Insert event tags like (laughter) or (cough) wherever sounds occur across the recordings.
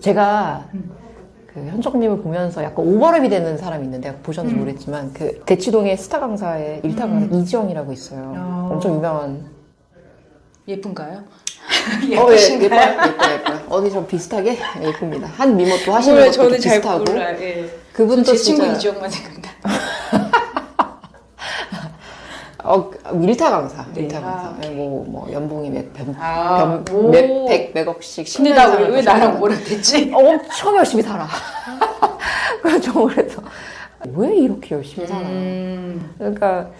제가 음. 그 현정님을 보면서 약간 오버랩이 되는 사람이 있는데 보셨는지 음. 모르겠지만 그 대치동에 스타 강사의 일타 강사 음. 이지영이라고 있어요. 어. 엄청 유명한. 예쁜가요? (laughs) 어, 예, 예쁘신가요? 예뻐요, 예뻐요, 예뻐요. 어디 좀 비슷하게 예쁩니다. 한 미모 또 하시는 몰라요. 것도 저는 잘 비슷하고. 몰라요. 예. 그분도 제 친구 진짜 이지영만 생각나. (laughs) 어, 일타 강사, 네. 아, 강사. 네, 뭐, 뭐 연봉이 몇, 몇, 아, 몇, 오. 몇, 백, 몇억씩. 근데 10년 나왜 나랑 뭐라 그랬지? (laughs) 엄청 열심히 살아. (laughs) 그래서 저 그래서 왜 이렇게 열심히 사나. 음, 그러니까,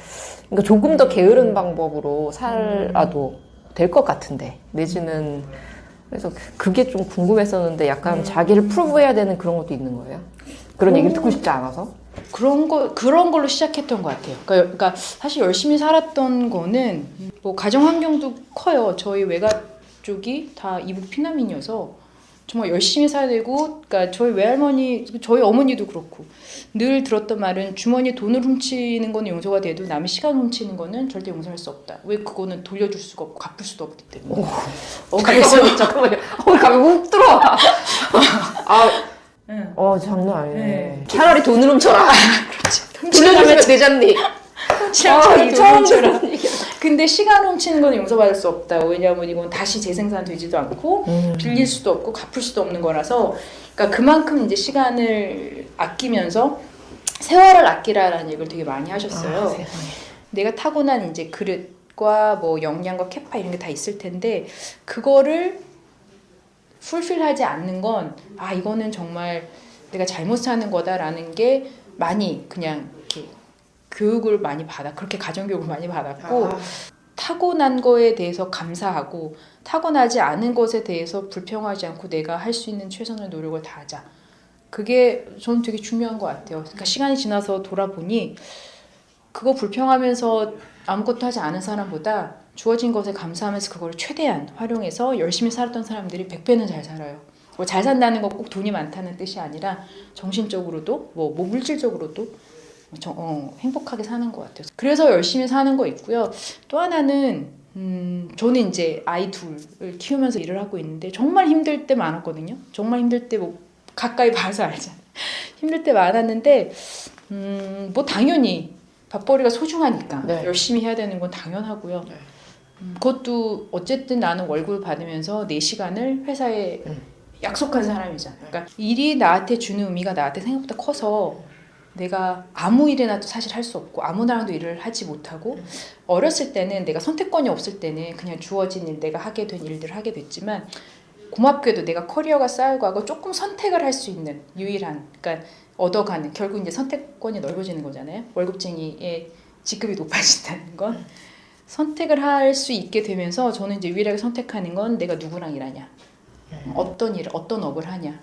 그러니까 조금 더 게으른 방법으로 살아도 될 것 같은데 내지는 그래서 그- 그게 좀 궁금했었는데 약간 음. 자기를 프루브해야 되는 그런 것도 있는 거예요. 그런 얘기를 듣고 싶지 않아서. 그런 거 그런 걸로 시작했던 것 같아요. 그러니까, 그러니까 사실 열심히 살았던 거는 뭐 가정 환경도 커요. 저희 외가 쪽이 다 이북 피난민이어서 정말 열심히 살야 되고, 그러니까 저희 외할머니, 저희 어머니도 그렇고 늘 들었던 말은 주머니에 돈을 훔치는 거는 용서가 돼도 남의 시간 훔치는 거는 절대 용서할 수 없다. 왜 그거는 돌려줄 수가 없고 갚을 수도 없기 때문에. 어, 그래서 잠깐만요, 잠깐만요. 어, 감이 훅 들어와. (laughs) 아, 응. 어, 장난 아니네. 네. 차라리 돈을 훔쳐라. 그렇지. 돌려주면 되잖니. 아, 처음. 들은. 근데 시간 훔치는 건 용서받을 수 없다. 왜냐하면 이건 다시 재생산 되지도 않고 음. 빌릴 수도 없고 갚을 수도 없는 거라서 그러니까 그만큼 이제 시간을 아끼면서 세월을 아끼라라는 얘기를 되게 많이 하셨어요. 아. 내가 타고난 이제 그릇과 뭐 역량과 캐파 이런 게 다 있을 텐데 그거를 풀필하지 않는 건 아 이거는 정말 내가 잘못 사는 거다라는 게 많이 그냥 이렇게 교육을 많이 받아 그렇게 가정 교육을 많이 받았고 아, 타고난 거에 대해서 감사하고 타고나지 않은 것에 대해서 불평하지 않고 내가 할 수 있는 최선의 노력을 다하자. 그게 저는 되게 중요한 것 같아요. 그러니까 시간이 지나서 돌아보니 그거 불평하면서 아무것도 하지 않은 사람보다 주어진 것에 감사하면서 그걸 최대한 활용해서 열심히 살았던 사람들이 100배는 잘 살아요. 뭐 잘 산다는 거꼭 돈이 많다는 뜻이 아니라 정신적으로도 뭐, 뭐 물질적으로도 정- 어, 행복하게 사는 것 같아요. 그래서 열심히 사는 거 있고요. 또 하나는 음, 저는 이제 아이 둘을 키우면서 일을 하고 있는데 정말 힘들 때 많았거든요. 정말 힘들 때 뭐 가까이 봐서 알잖아요. (laughs) 힘들 때 많았는데 음, 뭐 당연히 밥벌이가 소중하니까 네. 열심히 해야 되는 건 당연하고요. 네. 음, 그것도 어쨌든 나는 월급을 받으면서 내 시간을 회사에 음. 약속한 사람이잖아요. 그러니까 일이 나한테 주는 의미가 나한테 생각보다 커서 내가 아무 일이나 도 사실 할 수 없고 아무나라도 일을 하지 못하고 어렸을 때는 내가 선택권이 없을 때는 그냥 주어진 일 내가 하게 된 일들을 하게 됐지만 고맙게도 내가 커리어가 쌓이고 하고 조금 선택을 할 수 있는 유일한 그러니까 얻어가는 결국 이제 선택권이 넓어지는 거잖아요 월급쟁이의 직급이 높아진다는 건 선택을 할 수 있게 되면서 저는 이제 유일하게 선택하는 건 내가 누구랑 일하냐. 어떤 일을 어떤 업을 하냐.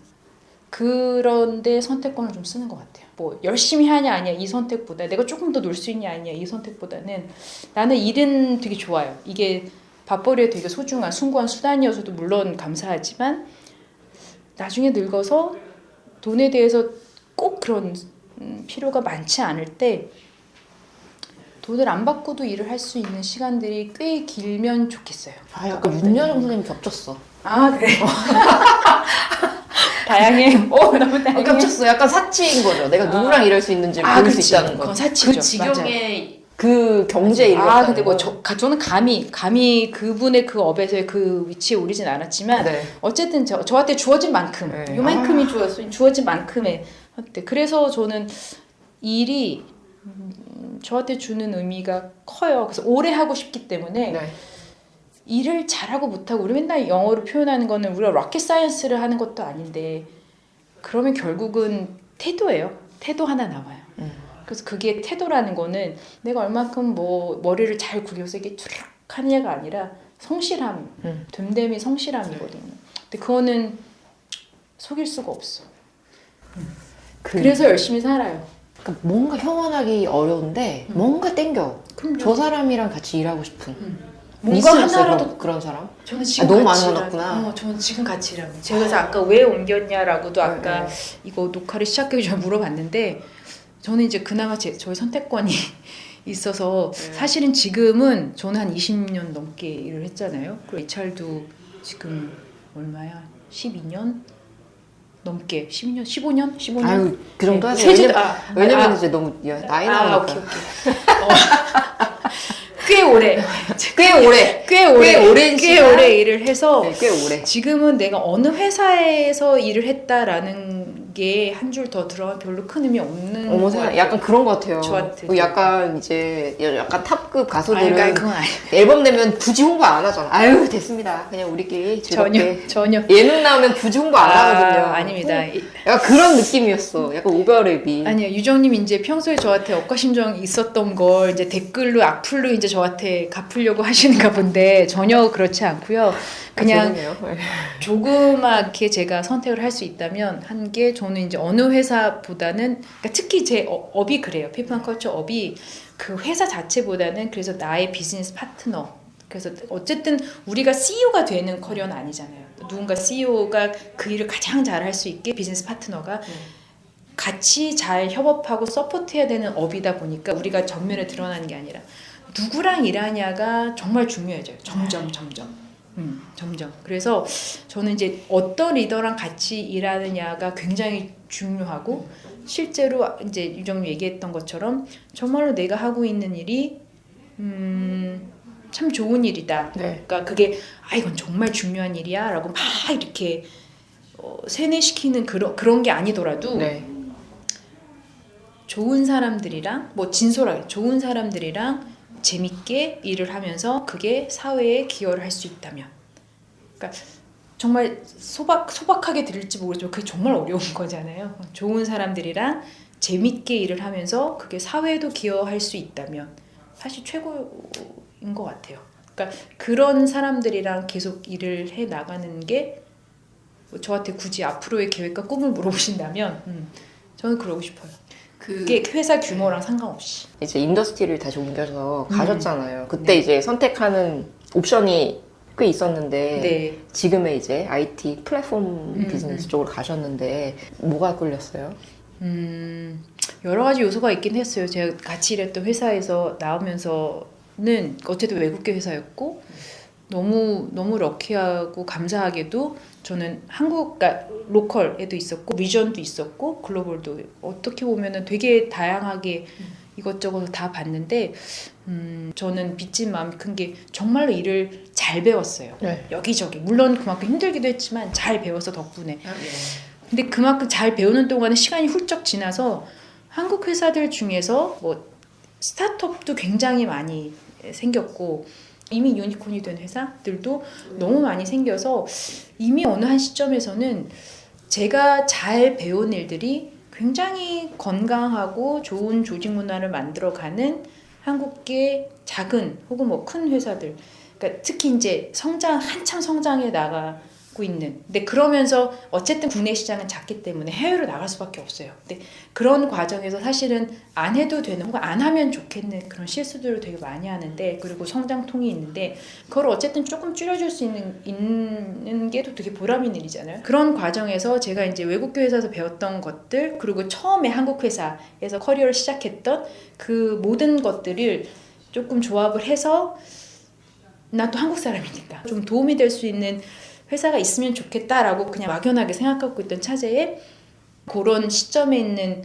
그런데 선택권을 좀 쓰는 것 같아요. 뭐 열심히 하냐 아니야. 이 선택보다 내가 조금 더 놀 수 있냐 아니야. 이 선택보다는 나는 일은 되게 좋아요. 이게 밥벌이에 되게 소중한 숭고한 수단이어서도 물론 감사하지만 나중에 늙어서 돈에 대해서 꼭 그런 음, 필요가 많지 않을 때 돈을 안 받고도 일을 할 수 있는 시간들이 꽤 길면 좋겠어요. 아, 약간 윤여정 선생님 겹쳤어. 아 (laughs) 그래. 다양해. (laughs) 어 너무 아, 다양해. 겹쳤어. 약간 사치인 거죠. 내가 누구랑 일할 수 있는지 아, 보일 수 그치. 있다는 거. 그건 사치죠. 그 지경의 그 경제 일을 아 근데 뭐 저, 가- 저는 감히 감히 그분의 그 업에서의 그 위치에 오르진 않았지만 네. 어쨌든 저, 저한테 주어진 만큼 네. 요만큼이 주었어 주어진 만큼의 한때 그래서 저는 일이 음, 저한테 주는 의미가 커요. 그래서 오래 하고 싶기 때문에 네. 일을 잘하고 못하고 우리 맨날 영어로 표현하는 거는 우리가 로켓 사이언스를 하는 것도 아닌데 그러면 결국은 태도예요. 태도 하나 남아요. 음. 그래서 그게 태도라는 거는 내가 얼만큼 뭐 머리를 잘 굴려서 이게 쭈룩 하느냐가 아니라 성실함, 음. 됨됨이 성실함이거든요. 근데 그거는 속일 수가 없어. 그, 그래서 열심히 살아요. 그러니까 뭔가 형언하기 어려운데 음. 뭔가 땡겨. 그럼요. 저 사람이랑 같이 일하고 싶은. 뭔가 있어요, 하나라도 그런- 그런 사람? 저는 아, 너무 많이 만났구나. 어, 저는 지금 같이 일하고. 제가 그래서 아까 왜 옮겼냐라고도 아까 네, 이거 녹화를 시작하기 전에 물어봤는데 저는 이제 그나마 제, 저의 선택권이 (laughs) 있어서 네. 사실은 지금은 저는 한 20년 넘게 일을 했잖아요. 그리고 HR도 지금 얼마야? 12년? 넘게 12년, 15년, 15년. 아유 그 정도 네, 하세요. 세제- 왜냐면, 아, 왜냐면 아, 이제 너무 야, 나이 아, 나오니까. 오케이 오케이. 어. (laughs) 꽤 오래, (laughs) 꽤 오래. 꽤 오래, 꽤 오랜 꽤 시간? 오래 일을 해서 네, 꽤 오래. 지금은 내가 어느 회사에서 일을 했다라는 게 한 줄 더 들어가 별로 큰 의미 없는 어머 것 세상 같아요. 약간 그런 것 같아요. 저한테. 그 약간 이제 약간 탑급 아니, 가수들은 그러니까 그건 아니에요. 앨범 내면 굳이 홍보 안 하잖아. 아유 됐습니다. 그냥 우리끼리 즐겁게. 전혀 전혀 예능 나오면 굳이 홍보 안 하거든요. 아, 아닙니다. 이- 약간 그런 느낌이었어. 약간 오버랩이. 아니요 유정님 이제 평소에 저한테 억가심정 있었던 걸 이제 댓글로 악플로 이제 저한테 갚으려고 하시는가 본데 전혀 그렇지 않고요. 그냥 죄송해요. 네. 조그맣게 제가 선택을 할 수 있다면 한 게 저는 이제 어느 회사보다는 그러니까 특히 제 어- 업이 그래요. 피플한 컬처 업이 그 회사 자체보다는 그래서 나의 비즈니스 파트너 그래서 어쨌든 우리가 CEO가 되는 커리어는 아니잖아요. 누군가 CEO가 그 일을 가장 잘 할 수 있게 비즈니스 파트너가 같이 잘 협업하고 서포트해야 되는 업이다 보니까 우리가 전면에 드러나는 게 아니라 누구랑 일하냐가 정말 중요해져요. 점점 점점. 음, 점점. 그래서 저는 이제 어떤 리더랑 같이 일하느냐가 굉장히 중요하고 실제로 이제 유정님 얘기했던 것처럼 정말로 내가 하고 있는 일이 음, 참 좋은 일이다. 네. 그러니까 그게 아 이건 정말 중요한 일이야라고 막 이렇게 어, 세뇌시키는 그런 그런 게 아니더라도 네. 좋은 사람들이랑 뭐 진솔하게 좋은 사람들이랑 재밌게 일을 하면서 그게 사회에 기여를 할 수 있다면 그러니까 정말 소박 소박하게 들릴지 모르지만 그게 정말 어려운 (laughs) 거잖아요. 좋은 사람들이랑 재밌게 일을 하면서 그게 사회에도 기여할 수 있다면 사실 최고인 것 같아요. 그러니까 그런 사람들이랑 계속 일을 해 나가는 게뭐 저한테 굳이 앞으로의 계획과 꿈을 물어보신다면 음, 저는 그러고 싶어요. 그 게 회사 규모랑 상관없이. 이제 인더스트리를 다시 옮겨서 음. 가셨잖아요. 그때 네. 이제 선택하는 옵션이 꽤 있었는데 네. 지금의 이제 IT 플랫폼 음, 비즈니스 쪽으로 가셨는데 뭐가 끌렸어요? 음, 여러 가지 요소가 있긴 했어요. 제가 같이 일했던 회사에서 나오면서는 어쨌든 외국계 회사였고 너무 너무 럭키하고 감사하게도 저는 한국 그러니까 로컬에도 있었고 미전도 있었고 글로벌도 어떻게 보면은 되게 다양하게 이것저것 다 봤는데 음, 저는 빚진 마음이 큰 게 정말로 일을 잘 배웠어요. 네. 여기저기 물론 그만큼 힘들기도 했지만 잘 배워서 덕분에 근데 그만큼 잘 배우는 동안에 시간이 훌쩍 지나서 한국 회사들 중에서 뭐 스타트업도 굉장히 많이 생겼고 이미 유니콘이 된 회사들도 너무 많이 생겨서 이미 어느 한 시점에서는 제가 잘 배운 일들이 굉장히 건강하고 좋은 조직 문화를 만들어가는 한국계 작은 혹은 뭐 큰 회사들. 그러니까 특히 이제 성장 한참 성장해 나가 고 있는 근데 그러면서 어쨌든 국내 시장은 작기 때문에 해외로 나갈 수밖에 없어요. 근데 그런 과정에서 사실은 안 해도 되는 혹은 안 하면 좋겠는 그런 실수들을 되게 많이 하는데 그리고 성장통이 있는데 그걸 어쨌든 조금 줄여줄 수 있는 있는 게 또 되게 보람 있는 일이잖아요. 그런 과정에서 제가 이제 외국계 회사에서 배웠던 것들 그리고 처음에 한국 회사에서 커리어를 시작했던 그 모든 것들을 조금 조합을 해서 나 또 한국 사람이니까 좀 도움이 될 수 있는 회사가 있으면 좋겠다라고 그냥 막연하게 생각하고 있던 차제에 그런 시점에 있는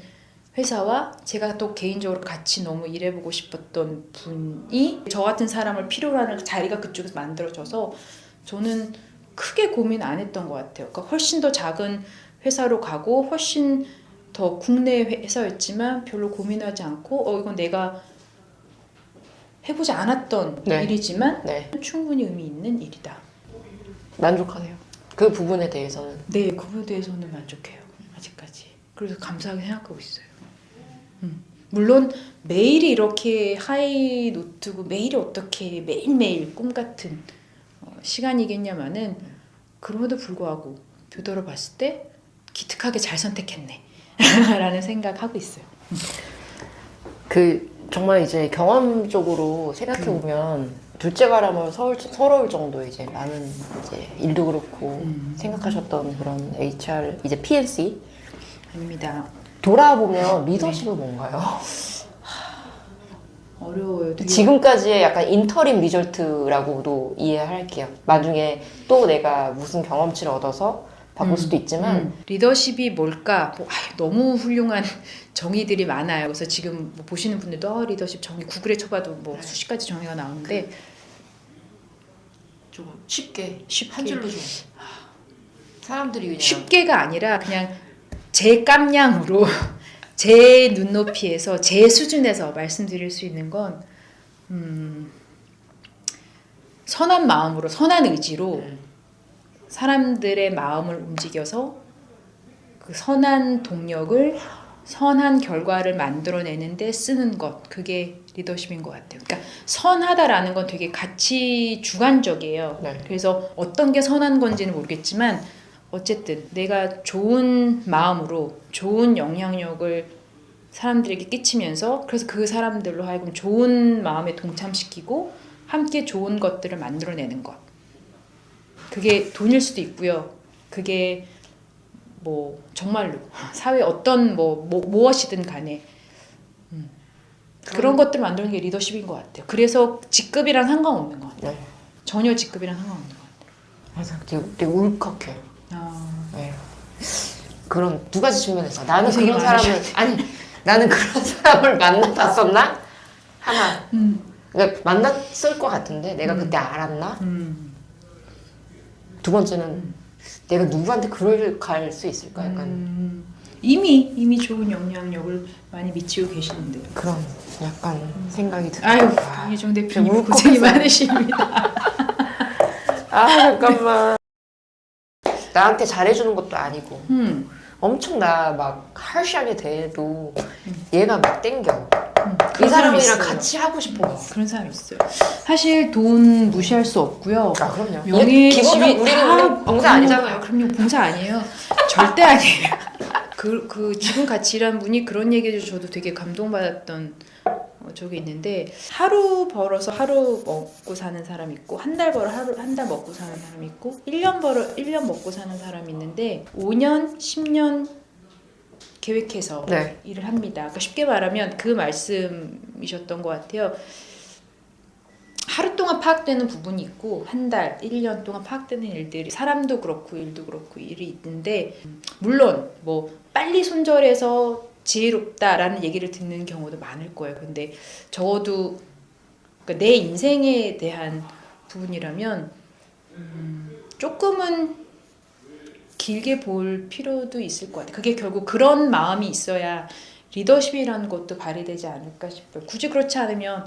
회사와 제가 또 개인적으로 같이 너무 일해보고 싶었던 분이 저 같은 사람을 필요로 하는 자리가 그쪽에서 만들어져서 저는 크게 고민 안 했던 것 같아요. 그러니까 훨씬 더 작은 회사로 가고 훨씬 더 국내 회사였지만 별로 고민하지 않고 어 이건 내가 해보지 않았던 네. 일이지만 네. 충분히 의미 있는 일이다. 만족하세요. 그 부분에 대해서는 네, 그거에 대해서는 만족해요. 아직까지. 그래서 감사하게 생각하고 있어요. 음. 물론 매일이 이렇게 하이 노트고 매일이 어떻게 매일매일 꿈 같은 어, 시간이겠냐마는 그럼에도 불구하고 되돌아 봤을 때 기특하게 잘 선택했네. (laughs) 라는 생각하고 있어요. 그 정말 이제 경험적으로 생각해 보면 둘째 가라면 서울, 서러울 정도 이제 많은 이제 일도 그렇고 음. 생각하셨던 그런 HR 이제 PNC 아닙니다. 돌아보면 리더십은 뭔가요? 어려워요. 되게 지금까지의 약간 인터림 리절트라고도 이해할게요. 나중에 또 내가 무슨 경험치를 얻어서 바꿀 수도 있지만 음. 리더십이 뭘까? 뭐, 아유, 너무 훌륭한 (laughs) 정의들이 많아요. 그래서 지금 뭐 보시는 분들도 어, 리더십 정의 구글에 쳐봐도 뭐 수십 가지 정의가 나오는데 좀 쉽게 쉽게. 한 줄로 좀 사람들이 그냥 쉽게가 아니라 그냥 제 깜냥으로 (laughs) 제 눈높이에서 제 수준에서 말씀드릴 수 있는 건 음, 선한 마음으로 선한 의지로 음. 사람들의 마음을 움직여서 그 선한 동력을 선한 결과를 만들어내는데 쓰는 것 그게 리더십인 것 같아요. 그러니까 선하다라는 건 되게 가치 주관적이에요. 네. 그래서 어떤 게 선한 건지는 모르겠지만 어쨌든 내가 좋은 마음으로 좋은 영향력을 사람들에게 끼치면서 그래서 그 사람들로 하여금 좋은 마음에 동참시키고 함께 좋은 것들을 만들어내는 것. 그게 돈일 수도 있고요. 그게 뭐 정말로 사회 어떤 뭐, 뭐 무엇이든 간에 음. 그런 것들 만드는 게 리더십인 것 같아요. 그래서 직급이랑 상관없는 것 같아요. 네. 전혀 직급이랑 상관없는 것 그래서 되게, 되게 울컥해요. 같아요. 아, 네. 그런 두 가지 측면에서 나는 그런 사람을 (laughs) 아니 나는 그런 사람을 만나봤었나 하나 음. 그러니까 만났을 것 같은데 내가 음. 그때 알았나 음. 두 번째는 내가 누구한테 그럴 갈 수 있을까 약간 음. 이미 이미 좋은 영향력을 많이 미치고 계시는데요. 그런 약간 생각이 들어요. 아유 아, 이정 대표님. 고생이 많으십니다. (laughs) 아 잠깐만 나한테 잘해주는 것도 아니고 음. 엄청 나막 harsh하게 대해도 얘가 막 땡겨 음. 이 사람 사람이랑. 같이 하고 싶어 그런 사람 있어요. 사실 돈 무시할 수 없고요. 아 그럼요 명예 기본적으로 지위 우리는 다 우리 봉사 그럼요. 아니잖아요 그럼요, 봉사 아니에요. 절대 아니에요. (laughs) 그, 그 지금 같이 일한 분이 그런 얘기해 줘 저도 되게 감동받았던 어, 적이 있는데 하루 벌어서 하루 먹고 사는 사람 있고 한 달 벌어 하루 한 달 먹고 사는 사람 있고 1년 벌어 1년 먹고 사는 사람 있는데 5년, 10년 계획해서 네. 일을 합니다. 그러니까 쉽게 말하면 그 말씀이셨던 것 같아요. 하루 동안 파악되는 부분이 있고 한 달, 1년 동안 파악되는 일들이 사람도 그렇고 일도 그렇고 일이 있는데 물론 뭐 빨리 손절해서 지혜롭다라는 얘기를 듣는 경우도 많을 거예요. 근데 적어도 그러니까 내 인생에 대한 부분이라면 음, 조금은 길게 볼 필요도 있을 것 같아요. 그게 결국 그런 마음이 있어야 리더십이라는 것도 발휘되지 않을까 싶어요. 굳이 그렇지 않으면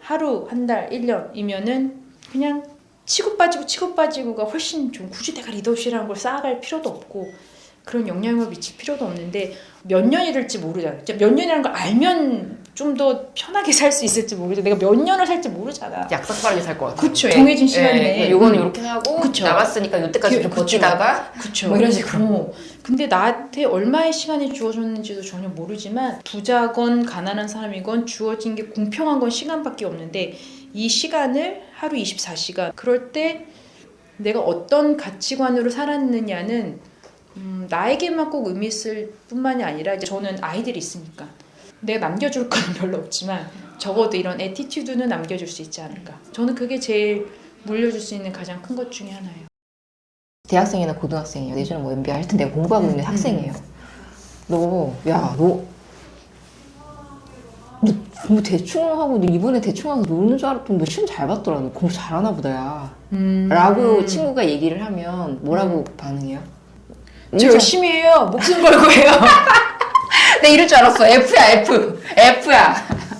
하루, 한 달, 1년이면은 그냥 치고 빠지고 치고 빠지고가 훨씬 좀 굳이 내가 리더십이라는 걸 쌓아갈 필요도 없고 그런 영향을 미칠 필요도 없는데 몇 년이 될지 모르잖아. 진짜 몇 년이라는 걸 알면 좀 더 편하게 (laughs) 살 수 있을지 모르죠. 내가 몇 년을 살지 모르잖아. 약삭빠르게 살 것 같아요 그쵸, 네. 정해진 시간 내에. 네. 요거는 음. 이렇게 하고 그쵸. 나갔으니까 이때까지 좀 그쵸. 버티다가 그쵸. 뭐 이런 식으로. 어. 근데 나한테 얼마의 시간이 주어졌는지도 전혀 모르지만 부자건 가난한 사람이건 주어진 게 공평한 건 시간밖에 없는데 이 시간을 하루 24시간 그럴 때 내가 어떤 가치관으로 살았느냐는 음, 나에게만 꼭 의미 있을 뿐만이 아니라 이제 저는 아이들이 있으니까 내가 남겨줄 건 별로 없지만 적어도 이런 에티튜드는 남겨줄 수 있지 않을까 저는 그게 제일 물려줄 수 있는 가장 큰 것 중에 하나예요. 대학생이나 고등학생이야 내지는 뭐 MBA 하여튼 내가 공부하고 있는 음, 학생이에요 너야 너 너 공부 대충 하고 너 이번에 대충 하고 노는 줄 알았더니 너 시험 잘 봤더라 너 공부 잘하나 보다 야 음. 라고 친구가 얘기를 하면 뭐라고 반응해요? 저 열심히 해요. 목숨 걸고 해요. (laughs) 내 이럴 줄 알았어. F야 F. F야.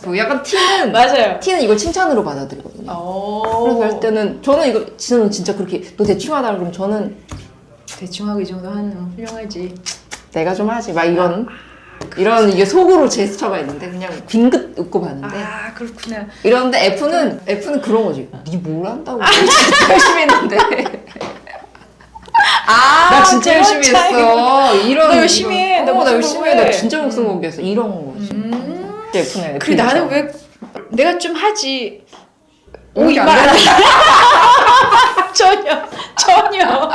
뭐 약간 T는 맞아요. T는 이걸 칭찬으로 받아들이거든요. 어. 그래서 할 때는 저는 이거 저는 진짜 그렇게 너 대충 하다 그러면 저는 대충 하고 이 정도 하는 거 훌륭하지. 내가 좀 하지. 막 이런 이런 이게 속으로 제스처가 있는데 그냥 빙긋 웃고 봤는데. 아 그렇구나. 이런데 F는 F는 그런 거지. 니 뭘 한다고. 너 진짜 열심히 했는데. 아, 나 진짜 열심히 했어. 이런 나 열심히 해. 나 어, 나 열심히 해. 나 해. 진짜 목숨 걸고 했어 이런 거지 음. 진짜 F네 그래 나는 왜 내가 좀 하지. 오 이 말 안. (laughs) 전혀 전혀.